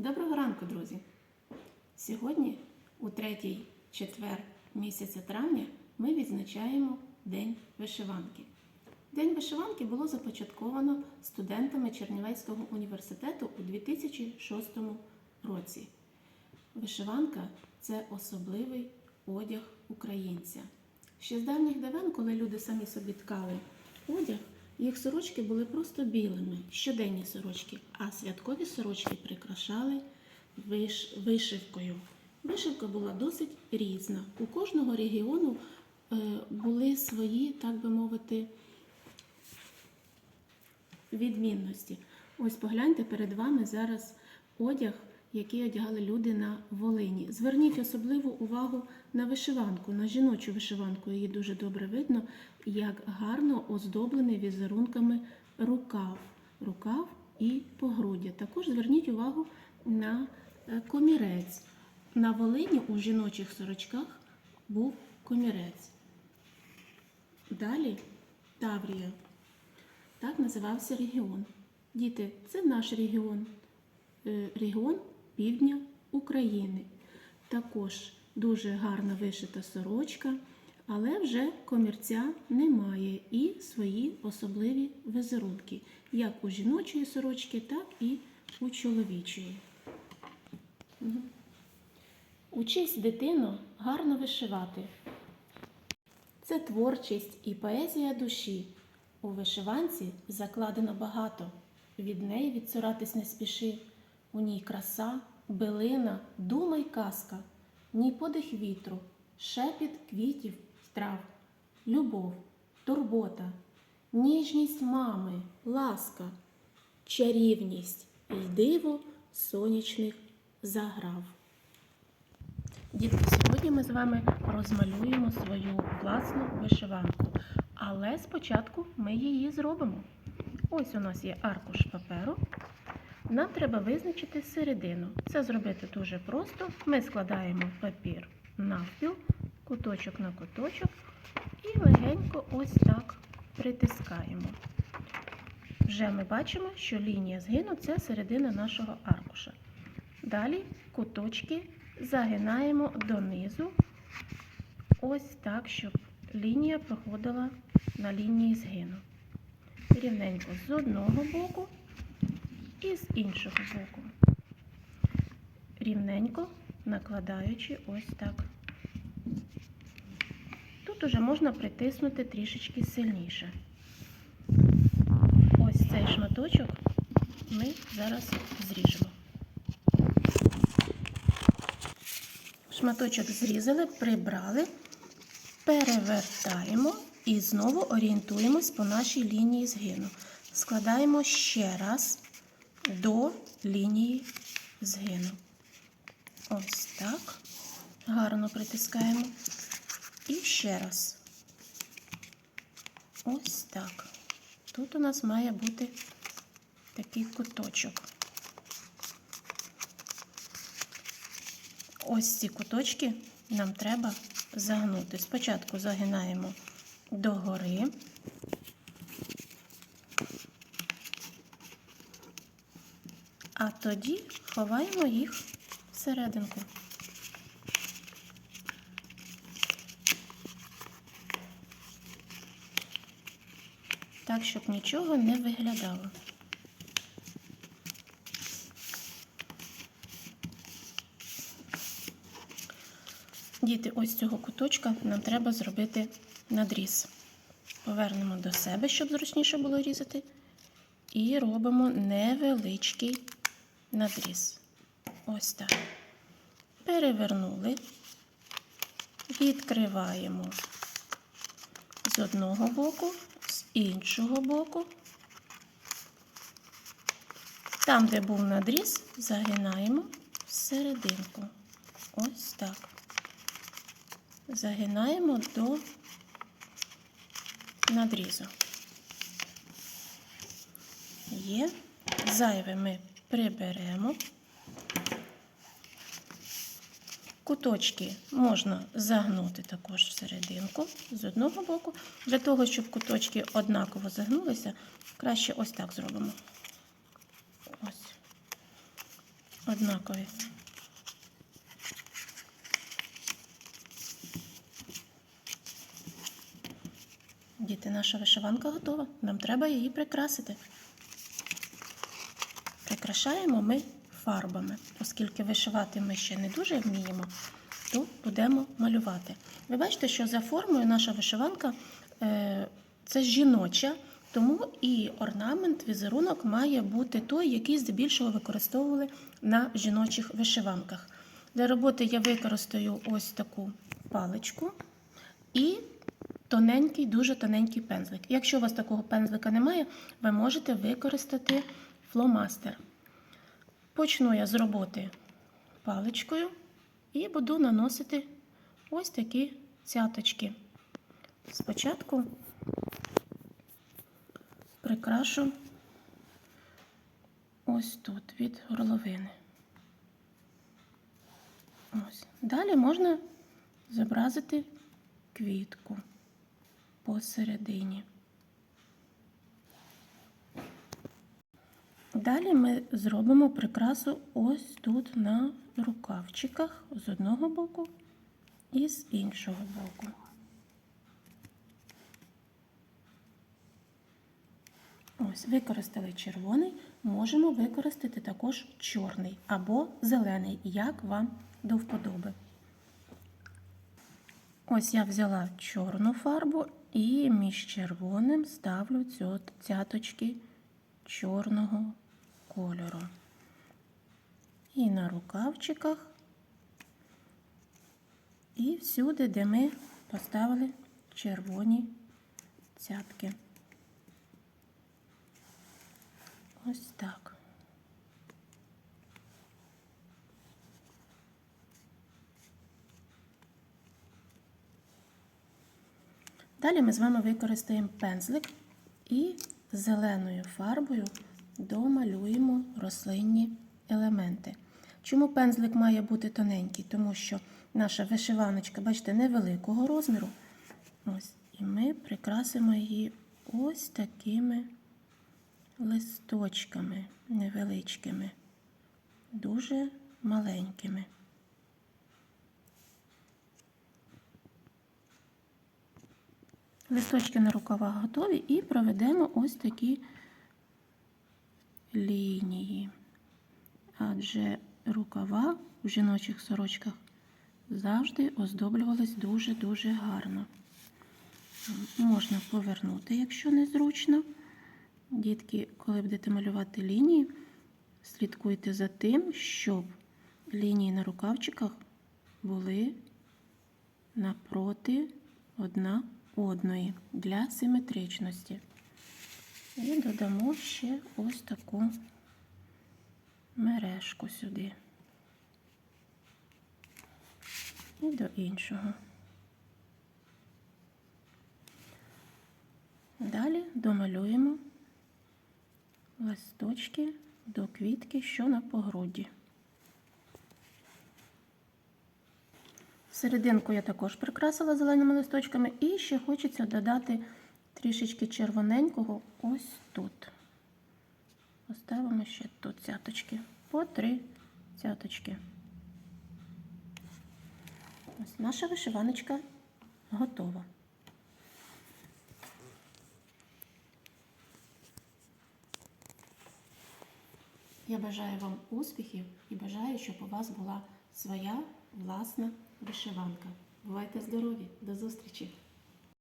Доброго ранку, друзі! Сьогодні, у третій четвер місяця травня, ми відзначаємо День вишиванки. День вишиванки було започатковано студентами Чернівецького університету у 2006 році. Вишиванка це особливий одяг українця. Ще з давніх давен, коли люди самі собі ткали одяг, їх сорочки були просто білими, щоденні сорочки, а святкові сорочки прикрашали виш... вишивкою. Вишивка була досить різна. У кожного регіону е, були свої, так би мовити, відмінності. Ось погляньте перед вами зараз одяг, який одягали люди на Волині. Зверніть особливу увагу на вишиванку, на жіночу вишиванку. Її дуже добре видно, як гарно оздоблений візерунками рукав, рукав і погруддя. Також зверніть увагу на е, комірець. На Волині у жіночих сорочках був комірець. Далі Таврія. Так називався регіон. Діти, це наш регіон, е, регіон півдня України. Також дуже гарна вишита сорочка, але вже комірця немає і свої особливі візерунки, як у жіночої сорочки, так і у чоловічої. Учись, дитино, гарно вишивати. Це творчість і поезія душі. У вишиванці закладено багато. Від неї відцуратись не спіши. У ній краса, билина, дума й казка, ні подих вітру, шепіт квітів й трав, любов, турбота, ніжність мами, ласка, чарівність й диво сонячних заграв. Дітки, сьогодні ми з вами розмалюємо свою власну вишиванку, але спочатку ми її зробимо. Ось у нас є аркуш паперу. Нам треба визначити середину. Це зробити дуже просто. Ми складаємо папір навпіл, куточок на куточок і легенько ось так притискаємо. Вже ми бачимо, що лінія згину це середина нашого аркуша. Далі куточки загинаємо донизу, ось так, щоб лінія проходила на лінії згину. Рівненько з одного боку і з іншого боку. Рівненько накладаючи ось так. Тут уже можна притиснути трішечки сильніше. Ось цей шматочок ми зараз зріжемо. Шматочок зрізали, прибрали, перевертаємо і знову орієнтуємось по нашій лінії згину. Складаємо ще раз до лінії згину. Ось так. Гарно притискаємо. І ще раз. Ось так. Тут у нас має бути такий куточок. Ось ці куточки нам треба загнути. Спочатку загинаємо догори. А тоді ховаємо їх всерединку. Так, щоб нічого не виглядало. Діти, ось цього куточка нам треба зробити надріз. Повернемо до себе, щоб зручніше було різати. І робимо невеличкий надріз. Ось так. Перевернули, відкриваємо з одного боку, з іншого боку. Там, де був надріз, загинаємо всерединку. Ось так. Загинаємо до надрізу. Є. Зайве ми приберемо. Куточки можна загнути також всерединку з одного боку. Для того, щоб куточки однаково загнулися, краще ось так зробимо. Ось. однакові. Діти, наша вишиванка готова. Нам треба її прикрасити. Прикрашаємо ми фарбами, оскільки вишивати ми ще не дуже вміємо, то будемо малювати. Ви бачите, що за формою наша вишиванка е, це жіноча, тому і орнамент, візерунок має бути той, який здебільшого використовували на жіночих вишиванках. Для роботи я використаю ось таку паличку і тоненький, дуже тоненький пензлик. Якщо у вас такого пензлика немає, ви можете використати фломастер. Почну я з роботи паличкою і буду наносити ось такі цяточки. Спочатку прикрашу ось тут від горловини. Ось. Далі можна зобразити квітку посередині. Далі ми зробимо прикрасу ось тут на рукавчиках з одного боку і з іншого боку. Ось, використали червоний, можемо використати також чорний або зелений, як вам до вподоби. Ось я взяла чорну фарбу і між червоним ставлю цяточки чорного кольору. І на рукавчиках, і всюди, де ми поставили червоні цятки. Ось так. Далі ми з вами використаємо пензлик і зеленою фарбою домалюємо рослинні елементи. Чому пензлик має бути тоненький? Тому що наша вишиваночка, бачите, невеликого розміру. Ось, і ми прикрасимо її ось такими листочками невеличкими, дуже маленькими. Листочки на рукавах готові і проведемо ось такі лінії. Адже рукава в жіночих сорочках завжди оздоблювались дуже-дуже гарно. Можна повернути, якщо незручно. Дітки, коли будете малювати лінії, слідкуйте за тим, щоб лінії на рукавчиках були напроти одна одної для симетричності. І додамо ще ось таку мережку сюди. І до іншого. Далі домалюємо листочки до квітки, що на погруді. Серединку я також прикрасила зеленими листочками і ще хочеться додати трішечки червоненького ось тут. Поставимо ще тут цяточки, по три цяточки. Ось наша вишиваночка готова. Я бажаю вам успіхів і бажаю, щоб у вас була своя власна вишиванка. Бувайте здорові! До зустрічі!